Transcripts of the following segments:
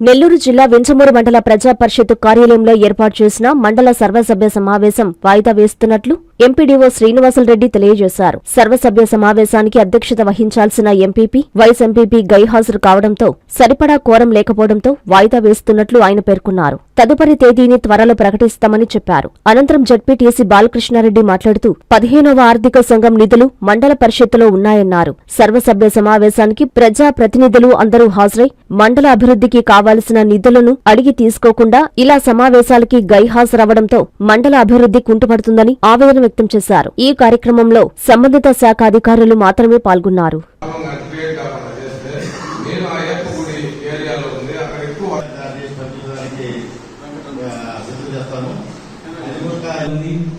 నెల్లూరు జిల్లా వెంచమూరు మండల ప్రజా పరిషత్ కార్యాలయంలో ఏర్పాటు చేసిన మండల సర్వసభ్య సమావేశం వాయిదా వేస్తున్నట్లు ఎంపీడీఓ శ్రీనివాసులరెడ్డి తెలియజేశారు. సర్వసభ్య సమావేశానికి అధ్యక్షత వహించాల్సిన ఎంపీపీ వైస్ ఎంపీపీ గైహాజరు కావడంతో సరిపడా కోరం లేకపోవడంతో వాయిదా వేస్తున్నట్లు ఆయన పేర్కొన్నారు. తదుపరి తేదీని త్వరలో ప్రకటిస్తామని చెప్పారు. అనంతరం జడ్పీటీసీ బాలకృష్ణారెడ్డి మాట్లాడుతూ పదిహేనవ ఆర్థిక సంఘం నిధులు మండల పరిషత్తులో ఉన్నాయన్నారు. సర్వసభ్య సమావేశానికి ప్రజా ప్రతినిధులు అందరూ హాజరై మండల అభివృద్ధికి కావాల్సిన నిధులను అడిగి తీసుకోకుండా ఇలా సమావేశాలకి గైహాజరవడంతో మండల అభివృద్ధి కుంటుపడుతుందని ఆవేదన వ్యక్తం చేశారు. ఈ కార్యక్రమంలో సంబంధిత శాఖ అధికారులు మాత్రమే పాల్గొన్నారు.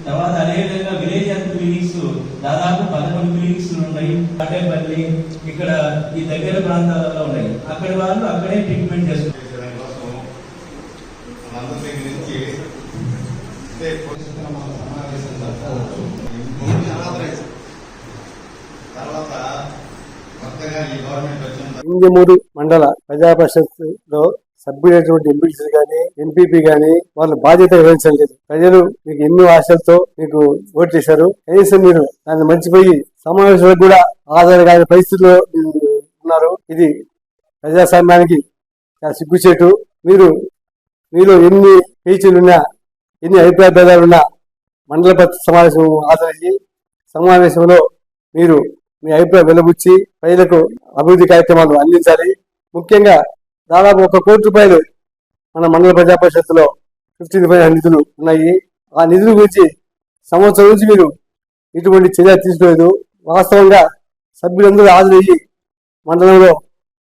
తర్వాత అదేవిధంగా విలేజ్ హెల్త్ క్లినిక్స్ దాదాపు పదకొండు క్లినిక్స్ ఉన్నాయి. కట్టేపల్లి ఇక్కడ ఈ దగ్గర ప్రాంతాలలో ఉన్నాయి. అక్కడ వాళ్ళు అక్కడే ట్రీట్మెంట్ చేస్తున్నారు చేసే దానికోసం మనందరి దగ్గర నుంచి అంటే పొజిషన్ మనం సమావేశం జరుపుకోవచ్చు. ముందు తర్వాత తర్వాత కొత్తగా ఈ గవర్నమెంట్ వచ్చిన తర్వాత ఇంజమూరు మండల ప్రజా పరిషత్లో సభ్యులైనటువంటి ఎంపీసీ గాని ఎంపీపీ గాని వాళ్ళు బాధ్యత వహించలేదు ప్రజలు మీకు ఎన్నో ఆశలతో మీకు ఓటు చేశారు. కనీసం మీరు దాన్ని మర్చిపోయి సమావేశాలకు కూడా ఆధార కాని పరిస్థితిలో మీరు ఉన్నారు. ఇది ప్రజాస్వామ్యానికి సిగ్గుచేటు. మీరు మీరు ఎన్ని పేచీలున్నా ఎన్ని అభిప్రాయ భేదాలున్నా మండల పరిషత్ సమావేశం హాజరయ్యి సమావేశంలో మీరు మీ అభిప్రాయం వెలుబుచ్చి ప్రజలకు అభివృద్ధి కార్యక్రమాలు అందించాలి. ముఖ్యంగా దాదాపు ఒక కోటి రూపాయలు మన మండల ప్రజా పరిషత్తులో ఫిఫ్టీన్ ఫైవ్ నిధులు ఉన్నాయి. ఆ నిధుల గురించి సంవత్సరం నుంచి మీరు ఇటువంటి చర్య తీసుకోలేదు. వాస్తవంగా సభ్యులందరూ హాజరయ్యి మండలంలో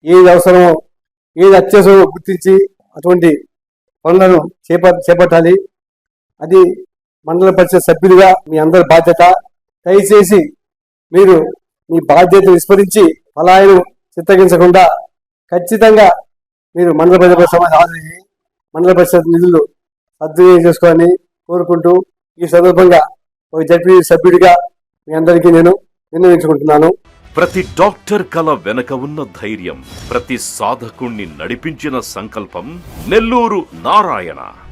ఏది అవసరమో ఏది అత్యవసరమో గుర్తించి అటువంటి పనులను చేప చేపట్టాలి. అది మండల పరిషత్ సభ్యులుగా మీ అందరి బాధ్యత. దయచేసి మీరు మీ బాధ్యత విస్మరించి ఫలాయను చిత్తగించకుండా ఖచ్చితంగా మీరు మండల పరిషత్ సమాజం హాజరయ్యి మండల పరిషత్ నిధులు సద్వినియోగం చేసుకోవాలని కోరుకుంటూ ఈ సందర్భంగా ఒక జడ్పీ సభ్యుడిగా మీ అందరికీ నేను విన్నవించుకుంటున్నాను. ప్రతి డాక్టర్ కల వెనక ఉన్న ధైర్యం ప్రతి సాధకుణ్ణి నడిపించిన సంకల్పం నెల్లూరు నారాయణ.